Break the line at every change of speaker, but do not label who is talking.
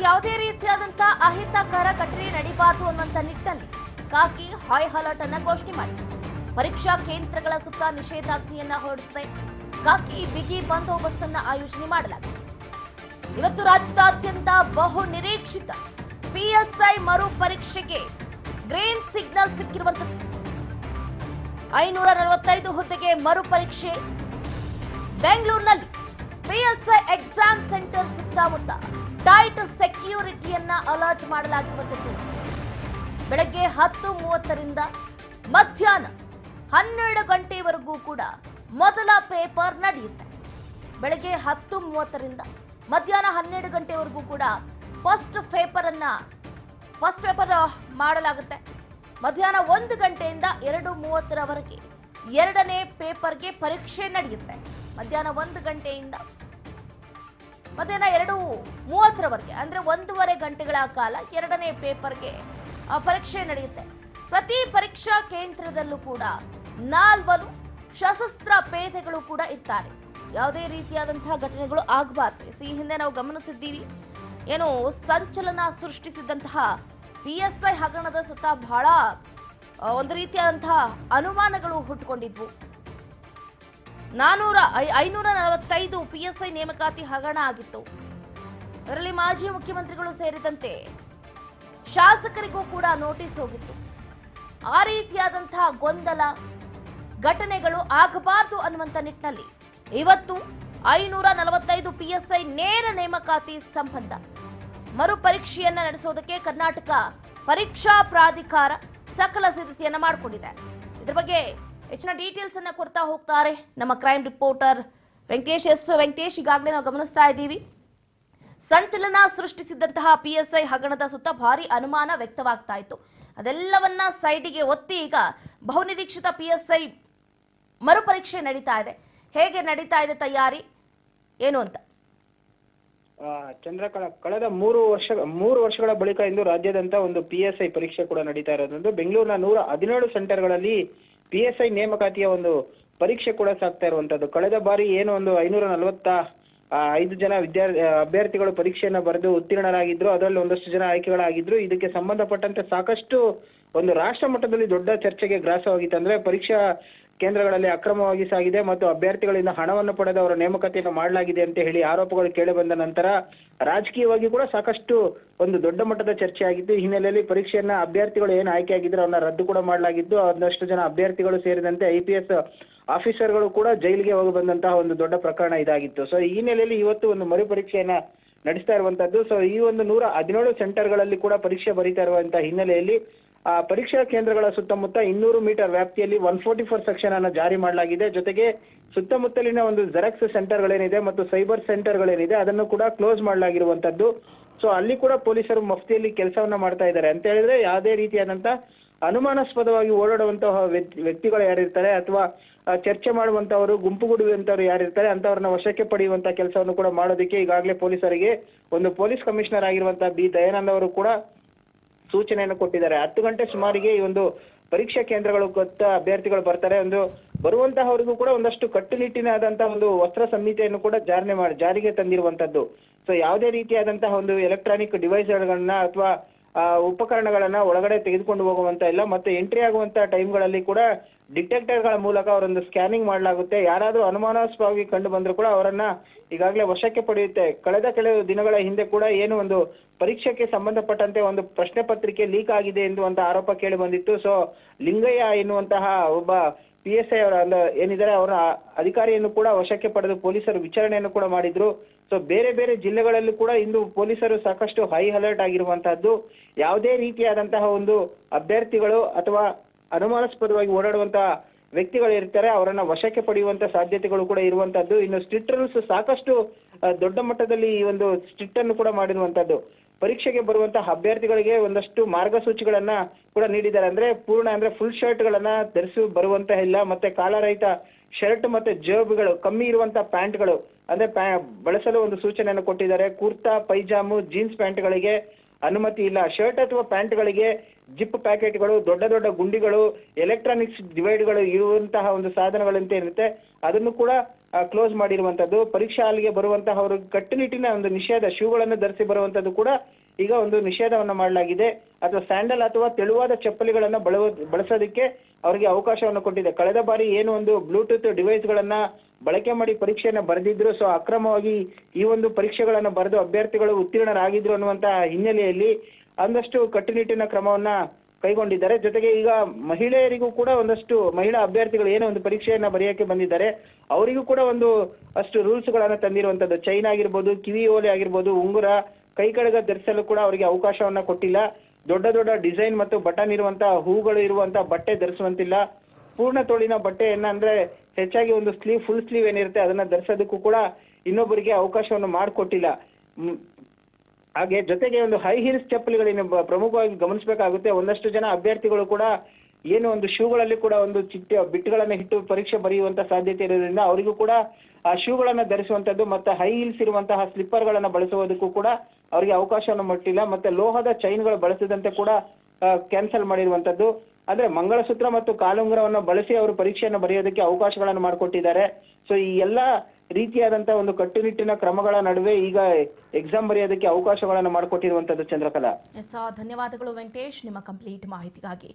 ಯಾವುದೇ ರೀತಿಯಾದಂತಹ ಅಹಿತಕರ ಘಟನೆ ನಡೀಬಾರದು ಅನ್ನುವಂತ ನಿಟ್ಟಿನಲ್ಲಿ ಕಾಕಿ ಹೈ ಅಲರ್ಟ್ ಅನ್ನ ಘೋಷಣೆ ಮಾಡಿದೆ. ಪರೀಕ್ಷಾ ಕೇಂದ್ರಗಳ ಸುತ್ತ ನಿಷೇಧಾಜ್ಞೆಯನ್ನ ಹೊರಡಿಸಿದೆ. ಕಾಕಿ ಬಿಗಿ ಬಂದೋಬಸ್ತ್ ಅನ್ನ ಆಯೋಜನೆ ಮಾಡಲಾಗಿದೆ. ಇವತ್ತು ರಾಜ್ಯದಾದ್ಯಂತ ಬಹು ನಿರೀಕ್ಷಿತ ಪಿಎಸ್ಐ ಮರು ಪರೀಕ್ಷೆಗೆ ಗ್ರೀನ್ ಸಿಗ್ನಲ್ ಸಿಕ್ಕಿರುವಂತದ್ದು. ಐನೂರ ನಲವತ್ತೈದು ಹುದ್ದೆಗೆ ಮರು ಪರೀಕ್ಷೆ. ಬೆಂಗಳೂರಿನಲ್ಲಿ ಪಿಎಸ್ಐ ಎಕ್ಸಾಮ್ ಸೆಂಟರ್ ಸುತ್ತಮುತ್ತ ಟೈಟ್ ಸೆಕ್ಯೂರಿಟಿಯನ್ನ ಅಲರ್ಟ್ ಮಾಡಲಾಗಿರುವಂತದ್ದು ಬೆಳಗ್ಗೆ ಹತ್ತು ಮೂವತ್ತರಿಂದ ಮಧ್ಯಾಹ್ನ ಹನ್ನೆರಡು ಗಂಟೆವರೆಗೂ ಕೂಡ ಮೊದಲ ಪೇಪರ್ ನಡೆಯುತ್ತೆ. ಬೆಳಗ್ಗೆ ಹತ್ತು ಮೂವತ್ತರಿಂದ ಮಧ್ಯಾಹ್ನ ಹನ್ನೆರಡು ಗಂಟೆವರೆಗೂ ಕೂಡ ಫಸ್ಟ್ ಪೇಪರ್ ಅನ್ನ ಫಸ್ಟ್ ಪೇಪರ್ ಮಾಡಲಾಗುತ್ತೆ. ಮಧ್ಯಾಹ್ನ ಒಂದು ಗಂಟೆಯಿಂದ ಎರಡು ಮೂವತ್ತರವರೆಗೆ ಎರಡನೇ ಪೇಪರ್ಗೆ ಪರೀಕ್ಷೆ ನಡೆಯುತ್ತೆ. ಮಧ್ಯಾಹ್ನ ಒಂದು ಗಂಟೆಯಿಂದ ಮಧ್ಯಾಹ್ನ ಎರಡು ಮೂವತ್ತರವರೆಗೆ, ಅಂದ್ರೆ ಒಂದೂವರೆ ಗಂಟೆಗಳ ಕಾಲ ಎರಡನೇ ಪೇಪರ್ಗೆ ಪರೀಕ್ಷೆ ನಡೆಯುತ್ತೆ. ಪ್ರತಿ ಪರೀಕ್ಷಾ ಕೇಂದ್ರದಲ್ಲೂ ಕೂಡ ನಾಲ್ವರು ಸಶಸ್ತ್ರ ಪೇದೆಗಳು ಕೂಡ ಇರ್ತಾರೆ. ಯಾವುದೇ ರೀತಿಯಾದಂತಹ ಘಟನೆಗಳು ಆಗಬಾರ್ದು. ಈ ಹಿಂದೆ ನಾವು ಗಮನಿಸಿದ್ದೀವಿ, ಏನು ಸಂಚಲನ ಸೃಷ್ಟಿಸಿದಂತಹ ಪಿ ಎಸ್ ಐ ಹಗರಣದ ಸುತ್ತ ಬಹಳ ಒಂದು ರೀತಿಯಾದಂತಹ ಅನುಮಾನಗಳು ಹುಟ್ಟುಕೊಂಡಿದ್ವು. ನಾನೂರ ಐನೂರ ನಲವತ್ತೈದು ಪಿಎಸ್ಐ ನೇಮಕಾತಿ ಹಗರಣ ಆಗಿತ್ತು. ಅದರಲ್ಲಿ ಮಾಜಿ ಮುಖ್ಯಮಂತ್ರಿಗಳು ಸೇರಿದಂತೆ ಶಾಸಕರಿಗೂ ಕೂಡ ನೋಟಿಸ್ ಹೋಗಿತ್ತು. ಆ ರೀತಿಯಾದಂತಹ ಗೊಂದಲ, ಘಟನೆಗಳು ಆಗಬಾರದು ಅನ್ನುವಂತ ನಿಟ್ಟಿನಲ್ಲಿ ಇವತ್ತು ಐನೂರ ನಲವತ್ತೈದು ಪಿಎಸ್ಐ ನೇರ ನೇಮಕಾತಿ ಸಂಬಂಧ. ಮರುಪರೀಕ್ಷೆಯನ್ನು ನಡೆಸೋದಕ್ಕೆ ಕರ್ನಾಟಕ ಪರೀಕ್ಷಾ ಪ್ರಾಧಿಕಾರ ಸಕಲ ಸಿದ್ಧತೆಯನ್ನ ಮಾಡಿಕೊಂಡಿದೆ. ಇದ್ರ ಬಗ್ಗೆ ಹೆಚ್ಚಿನ ಡೀಟೇಲ್ಸ್ ಅನ್ನ ಕೊಡ್ತಾ ಹೋಗ್ತಾರೆ ನಮ್ಮ crime reporter Venkatesh S Venkatesh ಈಗಾಗಲೇ ನಾವು ಗಮನಿಸ್ತಾ ಇದ್ದೀವಿ. ಸಂಚಲನ ಸೃಷ್ಟಿಸಿದಂತಹ ಪಿಎಸ್ಐ ಹಗರಣದ ಸುತ್ತ ಭಾರಿ ಅನುಮಾನ ವ್ಯಕ್ತವಾಗ್ತಾ ಇತ್ತು. ಅದೆಲ್ಲವನ್ನ ಸೈಡಿಗೆ ಒತ್ತಿ ಈಗ ಬಹುನಿರೀಕ್ಷಿತ ಪಿಎಸ್ಐ ಮರುಪರೀಕ್ಷೆ ನಡೀತಾ ಇದೆ. ಹೇಗೆ ನಡೀತಾ ಇದೆ ತಯಾರಿ? ಏನು ಅಂತ?
ಆ, ಚಂದ್ರಕಳ ಕಳೆದ ಮೂರು ವರ್ಷ ಮೂರು ವರ್ಷಗಳ ಬಳಿಕ ಇಂದು ರಾಜ್ಯಾದ್ಯಂತ ಒಂದು ಪಿ ಎಸ್ ಐ ಪರೀಕ್ಷೆ ಕೂಡ ನಡೀತಾ ಇರೋದ್ರಿಂದ ಬೆಂಗಳೂರಿನ ನೂರ ಹದಿನೇಳು ಸೆಂಟರ್ಗಳಲ್ಲಿ ಪಿ ಎಸ್ ಐ ನೇಮಕಾತಿಯ ಒಂದು ಪರೀಕ್ಷೆ ಕೂಡ ಸಾಗ್ತಾ ಇರುವಂತದ್ದು. ಕಳೆದ ಬಾರಿ ಏನು ಒಂದು ಐನೂರ ನಲವತ್ತ ಐದು ಜನ ವಿದ್ಯಾರ್ಥಿ ಅಭ್ಯರ್ಥಿಗಳು ಪರೀಕ್ಷೆಯನ್ನು ಬರೆದು ಉತ್ತೀರ್ಣರಾಗಿದ್ರು. ಅದರಲ್ಲಿ ಒಂದಷ್ಟು ಜನ ಆಯ್ಕೆಗಳಾಗಿದ್ರು. ಇದಕ್ಕೆ ಸಂಬಂಧಪಟ್ಟಂತೆ ಸಾಕಷ್ಟು ಒಂದು ರಾಷ್ಟ್ರ ಮಟ್ಟದಲ್ಲಿ ದೊಡ್ಡ ಚರ್ಚೆಗೆ ಗ್ರಾಸವಾಗಿತ್ತು. ಅಂದ್ರೆ ಪರೀಕ್ಷಾ ಕೇಂದ್ರಗಳಲ್ಲಿ ಅಕ್ರಮವಾಗಿ ಸಾಗಿದೆ ಮತ್ತು ಅಭ್ಯರ್ಥಿಗಳಿಂದ ಹಣವನ್ನು ಪಡೆದು ಅವರ ನೇಮಕಾತಿಯನ್ನು ಮಾಡಲಾಗಿದೆ ಅಂತ ಹೇಳಿ ಆರೋಪಗಳು ಕೇಳಿ ಬಂದ ನಂತರ ರಾಜಕೀಯವಾಗಿ ಕೂಡ ಸಾಕಷ್ಟು ಒಂದು ದೊಡ್ಡ ಮಟ್ಟದ ಚರ್ಚೆ ಆಗಿದ್ದು, ಈ ಹಿನ್ನೆಲೆಯಲ್ಲಿ ಪರೀಕ್ಷೆಯನ್ನ ಅಭ್ಯರ್ಥಿಗಳು ಏನು ಆಯ್ಕೆ ಆಗಿದ್ರು ಅವನ್ನ ರದ್ದು ಕೂಡ ಮಾಡಲಾಗಿದ್ದು ಒಂದಷ್ಟು ಜನ ಅಭ್ಯರ್ಥಿಗಳು ಸೇರಿದಂತೆ ಐ ಪಿ ಎಸ್ ಆಫೀಸರ್ಗಳು ಕೂಡ ಜೈಲಿಗೆ ಹೋಗಿ ಬಂದಂತಹ ಒಂದು ದೊಡ್ಡ ಪ್ರಕರಣ ಇದಾಗಿತ್ತು. ಸೊ ಈ ಹಿನ್ನೆಲೆಯಲ್ಲಿ ಇವತ್ತು ಒಂದು ಮರುಪರೀಕ್ಷೆಯನ್ನ ನಡೆಸ್ತಾ ಇರುವಂತದ್ದು. ಸೊ ಈ ಒಂದು ನೂರ ಹದಿನೇಳು ಸೆಂಟರ್ಗಳಲ್ಲಿ ಕೂಡ ಪರೀಕ್ಷೆ ಬರೀತಾ ಇರುವಂತಹ ಹಿನ್ನೆಲೆಯಲ್ಲಿ ಆ, ಪರೀಕ್ಷಾ ಕೇಂದ್ರಗಳ ಸುತ್ತಮುತ್ತ ಇನ್ನೂರು ಮೀಟರ್ ವ್ಯಾಪ್ತಿಯಲ್ಲಿ ಒನ್ ಫೋರ್ಟಿ ಫೋರ್ ಸೆಕ್ಷನ್ ಅನ್ನು ಜಾರಿ ಮಾಡಲಾಗಿದೆ. ಜೊತೆಗೆ ಸುತ್ತಮುತ್ತಲಿನ ಒಂದು ಜೆರಾಕ್ಸ್ ಸೆಂಟರ್ಗಳೇನಿದೆ ಮತ್ತು ಸೈಬರ್ ಸೆಂಟರ್ಗಳೇನಿದೆ, ಅದನ್ನು ಕೂಡ ಕ್ಲೋಸ್ ಮಾಡಲಾಗಿರುವಂತದ್ದು ಸೊ ಅಲ್ಲಿ ಕೂಡ ಪೊಲೀಸರು ಮಫ್ತಿಯಲ್ಲಿ ಕೆಲಸವನ್ನ ಮಾಡ್ತಾ ಇದ್ದಾರೆ. ಅಂತ ಹೇಳಿದ್ರೆ ಯಾವುದೇ ರೀತಿಯಾದಂತ ಅನುಮಾನಾಸ್ಪದವಾಗಿ ಓಡಾಡುವಂತಹ ವ್ಯಕ್ತಿ- ವ್ಯಕ್ತಿಗಳು ಯಾರಿರ್ತಾರೆ ಅಥವಾ ಚರ್ಚೆ ಮಾಡುವಂತವರು ಗುಂಪುಗೂಡುವಂತವ್ರು ಯಾರಿರ್ತಾರೆ ಅಂತವ್ರನ್ನ ವಶಕ್ಕೆ ಪಡೆಯುವಂತ ಕೆಲಸವನ್ನು ಕೂಡ ಮಾಡೋದಕ್ಕೆ ಈಗಾಗಲೇ ಪೊಲೀಸರಿಗೆ ಒಂದು ಪೊಲೀಸ್ ಕಮಿಷನರ್ ಆಗಿರುವಂತಹ ಬಿ. ದಯಾನಂದ್ ಅವರು ಕೂಡ ಸೂಚನೆಯನ್ನು ಕೊಟ್ಟಿದ್ದಾರೆ. ಹತ್ತು ಗಂಟೆ ಸುಮಾರಿಗೆ ಈ ಒಂದು ಪರೀಕ್ಷಾ ಕೇಂದ್ರಗಳು ಗೊತ್ತ ಅಭ್ಯರ್ಥಿಗಳು ಬರ್ತಾರೆ. ಒಂದು ಬರುವಂತಹವರಿಗೂ ಕೂಡ ಒಂದಷ್ಟು ಕಟ್ಟುನಿಟ್ಟಿನ ಆದಂತಹ ಒಂದು ವಸ್ತ್ರ ಸಂಹಿತೆಯನ್ನು ಕೂಡ ಜಾರಿ ಮಾಡಿ, ಜಾರಿಗೆ ತಂದಿರುವಂತದ್ದು. ಸೊ ಯಾವುದೇ ರೀತಿಯಾದಂತಹ ಒಂದು ಎಲೆಕ್ಟ್ರಾನಿಕ್ ಡಿವೈಸ್ಗಳನ್ನ ಅಥವಾ ಉಪಕರಣಗಳನ್ನ ಒಳಗಡೆ ತೆಗೆದುಕೊಂಡು ಹೋಗುವಂತ ಇಲ್ಲ, ಮತ್ತೆ ಎಂಟ್ರಿ ಆಗುವಂತ ಟೈಮ್ಗಳಲ್ಲಿ ಕೂಡ ಡಿಟೆಕ್ಟರ್ಗಳ ಮೂಲಕ ಅವರೊಂದು ಸ್ಕ್ಯಾನಿಂಗ್ ಮಾಡಲಾಗುತ್ತೆ. ಯಾರಾದರೂ ಅನುಮಾನಾಸ್ಪದವಾಗಿ ಕಂಡು ಬಂದ್ರು ಕೂಡ ಅವರನ್ನ ಈಗಾಗಲೇ ವಶಕ್ಕೆ ಪಡೆಯುತ್ತೆ. ಕಳೆದ ಕೆಲವು ದಿನಗಳ ಹಿಂದೆ ಕೂಡ ಏನು ಒಂದು ಪರೀಕ್ಷೆಗೆ ಸಂಬಂಧಪಟ್ಟಂತೆ ಒಂದು ಪ್ರಶ್ನೆ ಪತ್ರಿಕೆ ಲೀಕ್ ಆಗಿದೆ ಎನ್ನುವಂತ ಆರೋಪ ಕೇಳಿ ಬಂದಿತ್ತು. ಸೊ ಲಿಂಗಯ್ಯ ಎನ್ನುವಂತಹ ಒಬ್ಬ ಪಿ ಎಸ್ ಐ ಅವರ ಏನಿದ್ದಾರೆ, ಅವರ ಅಧಿಕಾರಿಯನ್ನು ಕೂಡ ವಶಕ್ಕೆ ಪಡೆದು ಪೊಲೀಸರು ವಿಚಾರಣೆಯನ್ನು ಕೂಡ ಮಾಡಿದ್ರು. ಸೊ ಬೇರೆ ಬೇರೆ ಜಿಲ್ಲೆಗಳಲ್ಲೂ ಕೂಡ ಇಂದು ಪೊಲೀಸರು ಸಾಕಷ್ಟು ಹೈ ಅಲರ್ಟ್ ಆಗಿರುವಂತಹದ್ದು. ಯಾವುದೇ ರೀತಿಯಾದಂತಹ ಒಂದು ಅಭ್ಯರ್ಥಿಗಳು ಅಥವಾ ಅನುಮಾನಾಸ್ಪದವಾಗಿ ಓಡಾಡುವಂತಹ ವ್ಯಕ್ತಿಗಳು ಇರ್ತಾರೆ, ಅವರನ್ನ ವಶಕ್ಕೆ ಪಡೆಯುವಂತ ಸಾಧ್ಯತೆಗಳು ಕೂಡ ಇರುವಂತಹದ್ದು. ಇನ್ನು ಸ್ಟ್ರಿಕ್ಟ್ ರೂಲ್ಸ್ ಸಾಕಷ್ಟು ದೊಡ್ಡ ಮಟ್ಟದಲ್ಲಿ ಈ ಒಂದು ಸ್ಟ್ರಿಟ್ ಅನ್ನು ಕೂಡ ಮಾಡಿರುವಂತಹದ್ದು. ಪರೀಕ್ಷೆಗೆ ಬರುವಂತಹ ಅಭ್ಯರ್ಥಿಗಳಿಗೆ ಒಂದಷ್ಟು ಮಾರ್ಗಸೂಚಿಗಳನ್ನ ಕೂಡ ನೀಡಿದ್ದಾರೆ. ಅಂದ್ರೆ ಪೂರ್ಣ ಅಂದ್ರೆ ಫುಲ್ ಶರ್ಟ್ ಗಳನ್ನ ಧರಿಸಿ ಬರುವಂತಹ ಇಲ್ಲ. ಮತ್ತೆ ಕಾಲರಹಿತ ಶರ್ಟ್ ಮತ್ತೆ ಜೇಬುಗಳು ಕಮ್ಮಿ ಇರುವಂತ ಪ್ಯಾಂಟ್ಗಳು ಅಂದ್ರೆ ಪ್ಯಾ- ಬಳಸಲು ಒಂದು ಸೂಚನೆಯನ್ನು ಕೊಟ್ಟಿದ್ದಾರೆ. ಕುರ್ತಾ, ಪೈಜಾಮು, ಜೀನ್ಸ್ ಪ್ಯಾಂಟ್ಗಳಿಗೆ ಅನುಮತಿ ಇಲ್ಲ. ಶರ್ಟ್ ಅಥವಾ ಪ್ಯಾಂಟ್ಗಳಿಗೆ ಜಿಪ್ ಪ್ಯಾಕೆಟ್ಗಳು, ದೊಡ್ಡ ದೊಡ್ಡ ಗುಂಡಿಗಳು, ಎಲೆಕ್ಟ್ರಾನಿಕ್ಸ್ ಡಿವೈಡ್ಗಳು ಇರುವಂತಹ ಒಂದು ಸಾಧನಗಳಂತ ಇರುತ್ತೆ. ಅದನ್ನು ಕೂಡ ಕ್ಲೋಸ್ ಮಾಡಿರುವಂತದ್ದು. ಪರೀಕ್ಷಾ ಹಾಲ್ಗೆ ಬರುವಂತಹ ಅವರು ಕಟ್ಟುನಿಟ್ಟಿನ ಒಂದು ನಿಷೇಧ, ಶೂಗಳನ್ನು ಧರಿಸಿ ಬರುವಂತದ್ದು ಕೂಡ ಈಗ ಒಂದು ನಿಷೇಧವನ್ನು ಮಾಡಲಾಗಿದೆ. ಅಥವಾ ಸ್ಯಾಂಡಲ್ ಅಥವಾ ತೆಳುವಾದ ಚಪ್ಪಲಿಗಳನ್ನು ಬಳವ, ಬಳಸೋದಕ್ಕೆ ಅವರಿಗೆ ಅವಕಾಶವನ್ನು ಕೊಟ್ಟಿದೆ. ಕಳೆದ ಬಾರಿ ಏನು ಒಂದು ಬ್ಲೂಟೂತ್ ಡಿವೈಸ್ ಗಳನ್ನ ಬಳಕೆ ಮಾಡಿ ಪರೀಕ್ಷೆಯನ್ನು ಬರೆದಿದ್ರು, ಸೊ ಅಕ್ರಮವಾಗಿ ಈ ಒಂದು ಪರೀಕ್ಷೆಗಳನ್ನು ಬರೆದು ಅಭ್ಯರ್ಥಿಗಳು ಉತ್ತೀರ್ಣರಾಗಿದ್ರು ಅನ್ನುವಂತಹ ಹಿನ್ನೆಲೆಯಲ್ಲಿ ಒಂದಷ್ಟು ಕಟ್ಟುನಿಟ್ಟಿನ ಕ್ರಮವನ್ನ ಕೈಗೊಂಡಿದ್ದಾರೆ. ಜೊತೆಗೆ ಈಗ ಮಹಿಳೆಯರಿಗೂ ಕೂಡ ಒಂದಷ್ಟು ಮಹಿಳಾ ಅಭ್ಯರ್ಥಿಗಳು ಏನೋ ಒಂದು ಪರೀಕ್ಷೆಯನ್ನ ಬರೆಯಕ್ಕೆ ಬಂದಿದ್ದಾರೆ. ಅವರಿಗೂ ಕೂಡ ಒಂದು ಅಷ್ಟು ರೂಲ್ಸ್ ಗಳನ್ನ ತಂದಿರುವಂತದ್ದು ಚೈನ್ ಆಗಿರ್ಬೋದು, ಕಿವಿ ಓಲೆ ಆಗಿರ್ಬೋದು, ಉಂಗುರ ಕೈ ಕಡಗ ಧರಿಸಲು ಕೂಡ ಅವರಿಗೆ ಅವಕಾಶವನ್ನ ಕೊಟ್ಟಿಲ್ಲ. ದೊಡ್ಡ ದೊಡ್ಡ ಡಿಸೈನ್ ಮತ್ತು ಬಟನ್ ಇರುವಂತಹ ಹೂಗಳು ಇರುವಂತಹ ಬಟ್ಟೆ ಧರಿಸುವಂತಿಲ್ಲ. ಪೂರ್ಣ ತೋಳಿನ ಬಟ್ಟೆಯನ್ನ ಅಂದ್ರೆ ಹೆಚ್ಚಾಗಿ ಒಂದು ಸ್ಲೀವ್ ಫುಲ್ ಸ್ಲೀವ್ ಏನಿರುತ್ತೆ ಅದನ್ನ ಧರಿಸೋದಕ್ಕೂ ಕೂಡ ಇನ್ನೊಬ್ಬರಿಗೆ ಅವಕಾಶವನ್ನು ಮಾಡಿಕೊಟ್ಟಿಲ್ಲ. ಹಾಗೆ ಜೊತೆಗೆ ಒಂದು ಹೈ ಹೀಲ್ಸ್ ಚಪ್ಪಲಿಗಳು ಬ- ಪ್ರಮುಖವಾಗಿ ಗಮನಿಸಬೇಕಾಗುತ್ತೆ. ಒಂದಷ್ಟು ಜನ ಅಭ್ಯರ್ಥಿಗಳು ಕೂಡ ಏನು ಒಂದು ಶೂಗಳಲ್ಲಿ ಕೂಡ ಒಂದು ಚಿಕ್ಕ ಬಿಟ್ಗಳನ್ನ ಇಟ್ಟು ಪರೀಕ್ಷೆ ಬರೆಯುವಂತ ಸಾಧ್ಯತೆ ಇರೋದ್ರಿಂದ ಅವರಿಗೂ ಕೂಡ ಆ ಶೂಗಳನ್ನ ಧರಿಸುವಂತದ್ದು ಮತ್ತೆ ಹೈ ಹೀಲ್ಸ್ ಇರುವಂತಹ ಸ್ಲಿಪ್ಪರ್ ಗಳನ್ನ ಬಳಸುವುದಕ್ಕೂ ಕೂಡ ಅವರಿಗೆ ಅವಕಾಶವನ್ನು ಮಟ್ಟಿಲ್ಲ. ಮತ್ತೆ ಲೋಹದ ಚೈನ್ಗಳು ಬಳಸದಂತೆ ಕೂಡ ಕ್ಯಾನ್ಸಲ್ ಮಾಡಿರುವಂತದ್ದು. ಅಂದ್ರೆ ಮಂಗಳಸೂತ್ರ ಮತ್ತು ಕಾಲುಂಗರವನ್ನು ಬಳಸಿ ಅವರು ಪರೀಕ್ಷೆಯನ್ನು ಬರೆಯೋದಕ್ಕೆ ಅವಕಾಶಗಳನ್ನು ಮಾಡಿಕೊಟ್ಟಿದ್ದಾರೆ. ಸೊ ಈ ಎಲ್ಲಾ ರೀತಿಯಾದಂತಹ ಒಂದು ಕಟ್ಟುನಿಟ್ಟಿನ ಕ್ರಮಗಳ ನಡುವೆ ಈಗ ಎಕ್ಸಾಮ್ ಬರೆಯೋದಕ್ಕೆ ಅವಕಾಶಗಳನ್ನು ಮಾಡಿಕೊಟ್ಟಿರುವಂತದ್ದು ಚಂದ್ರಕಲಾ.
ಧನ್ಯವಾದಗಳು ವೆಂಕಟೇಶ್, ನಿಮ್ಮ ಕಂಪ್ಲೀಟ್ ಮಾಹಿತಿಗಾಗಿ.